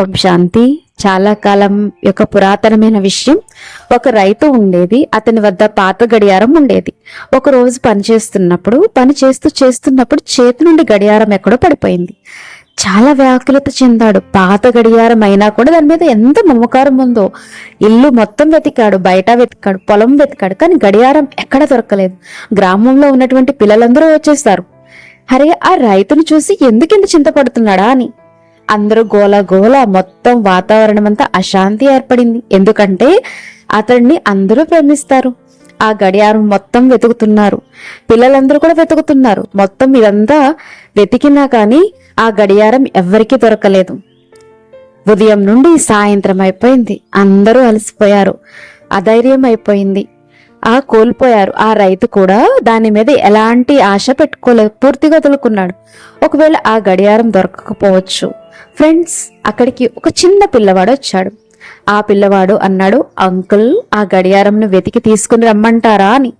ఓం శాంతి చాలా కాలం యొక్క పురాతనమైన విషయం. ఒక రైతు ఉండేది అతని వద్ద పాత గడియారం ఉండేది. ఒక రోజు పని చేస్తున్నప్పుడు పని చేస్తూ చేస్తున్నప్పుడు చేతి నుండి గడియారం ఎక్కడో పడిపోయింది. చాలా వ్యాకులత చెందాడు. పాత గడియారం అయినా కూడా దాని మీద ఎంత మమకారం ఉందో. ఇల్లు మొత్తం వెతికాడు బయట వెతికాడు పొలం వెతికాడు కానీ గడియారం ఎక్కడ దొరకలేదు. గ్రామంలో ఉన్నటువంటి పిల్లలందరూ వచ్చేస్తారు. అరే ఆ రైతును చూసి ఎందుకింత చింతపడుతున్నాడా అని. అందరూ గోల గోల మొత్తం వాతావరణం అంతా అశాంతి ఏర్పడింది. ఎందుకంటే అతన్ని అందరూ ప్రేమిస్తారు. ఆ గడియారం మొత్తం వెతుకుతున్నారు. పిల్లలందరూ కూడా వెతుకుతున్నారు. మొత్తం ఇదంతా వెతికినా కానీ ఆ గడియారం ఎవ్వరికీ దొరకలేదు. ఉదయం నుండి సాయంత్రం అయిపోయింది. అందరూ అలసిపోయారు. అధైర్యం అయిపోయింది. ఆ కోల్పోయారు. ఆ రైతు కూడా దాని మీద ఎలాంటి ఆశ పెట్టుకోలేదు. పూర్తిగా వదులుకున్నాడు. ఒకవేళ ఆ గడియారం దొరకకపోవచ్చు. ఫ్రెండ్స్ అక్కడికి ఒక చిన్న పిల్లవాడు వచ్చాడు. ఆ పిల్లవాడు అన్నాడు అంకుల్ ఆ గడియారంను వెతికి తీసుకుని రమ్మంటారా? అని.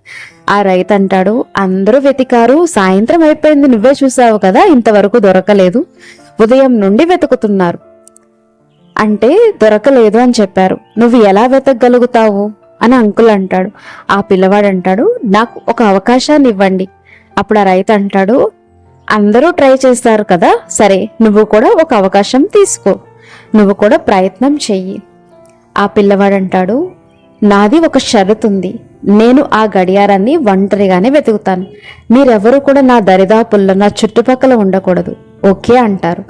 ఆ రైతు అంటాడు అందరూ వెతికారు సాయంత్రం అయిపోయింది నువ్వే చూసావు కదా ఇంతవరకు దొరకలేదు. ఉదయం నుండి వెతుకుతున్నారు. అంటే దొరకలేదు అని చెప్పారు. నువ్వు ఎలా వెతకగలుగుతావు? అని అంకుల్ అంటాడు. ఆ పిల్లవాడు అంటాడు నాకు ఒక అవకాశాన్ని ఇవ్వండి. అప్పుడు ఆ రైతు అంటాడు అందరూ ట్రై చేస్తారు కదా? సరే నువ్వు కూడా ఒక అవకాశం తీసుకో. నువ్వు కూడా ప్రయత్నం చెయ్యి. ఆ పిల్లవాడు అంటాడు నాది ఒక షరతు ఉంది నేను ఆ గడియారాన్ని ఒంటరిగానే వెతుకుతాను. మీరెవరు కూడా నా దరిదాపుల్లో నా చుట్టుపక్కల ఉండకూడదు. ఓకే అంటారు.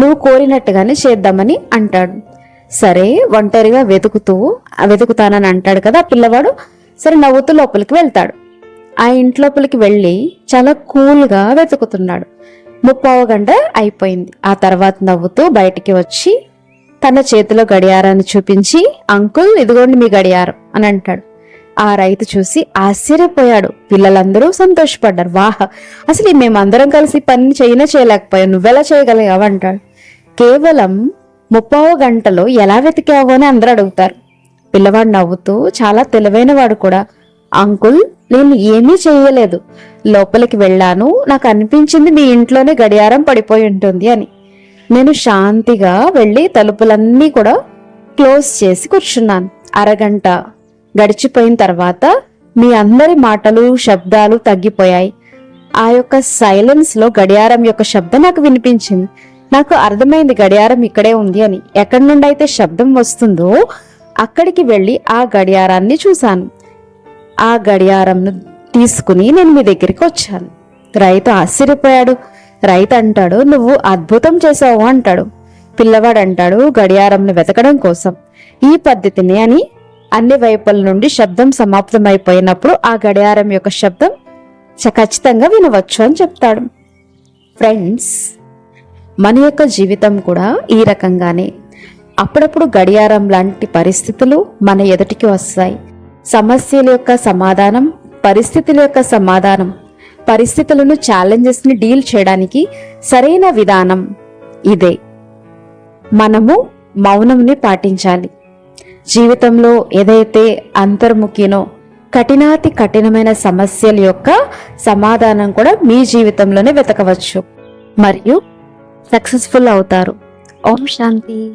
నువ్వు కోరినట్టుగానే చేద్దామని అంటాడు. సరే ఒంటరిగా వెతుకుతూ వెతుకుతానని అంటాడు కదా ఆ పిల్లవాడు? సరే నవ్వుతూ లోపలికి వెళ్తాడు. ఆ ఇంట్లోపలికి వెళ్ళి చాలా కూల్గా వెతుకుతున్నాడు. ముప్పావు గంట అయిపోయింది. ఆ తర్వాత నవ్వుతూ బయటికి వచ్చి తన చేతిలో గడియారాన్ని చూపించి అంకుల్ ఇదిగోండి మీ గడియారం అని అంటాడు. ఆ రైతు చూసి ఆశ్చర్యపోయాడు. పిల్లలందరూ సంతోషపడ్డారు. వాహ అసలు మేమందరం కలిసి పని చేయనే చేయలేకపోయాం. నువ్వెలా చేయగలిగావు? అంటాడు. కేవలం ముప్పావు గంటలో ఎలా వెతికావు? అని అందరూ అడుగుతారు. పిల్లవాడు నవ్వుతూ చాలా తెలివైన వాడు కూడా. అంకుల్ నేను ఏమీ చేయలేదు లోపలికి వెళ్ళాను. నాకు అనిపించింది మీ ఇంట్లోనే గడియారం పడిపోయి ఉంటుంది అని. నేను శాంతిగా వెళ్ళి తలుపులన్నీ కూడా క్లోజ్ చేసి కూర్చున్నాను. అరగంట గడిచిపోయిన తర్వాత మీ అందరి మాటలు శబ్దాలు తగ్గిపోయాయి. ఆ యొక్క సైలెన్స్లో గడియారం యొక్క శబ్దం నాకు వినిపించింది. నాకు అర్థమైంది గడియారం ఇక్కడే ఉంది అని. ఎక్కడి నుండి అయితే శబ్దం వస్తుందో అక్కడికి వెళ్ళి ఆ గడియారాన్ని చూశాను. ఆ గడియారంను తీసుకుని నేను మీ దగ్గరికి వచ్చాను. రైతు ఆశ్చర్యపోయాడు. రైతు అంటాడు నువ్వు అద్భుతం చేసావు అంటాడు. పిల్లవాడు అంటాడు గడియారంను వెతకడం కోసం. ఈ పద్ధతిని అని అన్ని వైపుల నుండి శబ్దం సమాప్తమైపోయినప్పుడు ఆ గడియారం యొక్క శబ్దం చ- ఖచ్చితంగా వినవచ్చు అని చెప్తాడు. ఫ్రెండ్స్ మన యొక్క జీవితం కూడా ఈ రకంగానే. అప్పుడప్పుడు గడియారం లాంటి పరిస్థితులు మన ఎదుటికి వస్తాయి. సమస్యల యొక్క సమాధానం పరిస్థితుల యొక్క సమాధానం పరిస్థితులను ఛాలెంజెస్ని డీల్ చేయడానికి సరైన విధానం ఇదే. మనము మౌనంని పాటించాలి. జీవితంలో ఏదైతే అంతర్ముఖినో కఠినాతి కఠినమైన సమస్యల యొక్క సమాధానం కూడా మీ జీవితంలోనే వెతకవచ్చు. మరియు సక్సెస్ఫుల్ అవుతారు. ఓం శాంతి.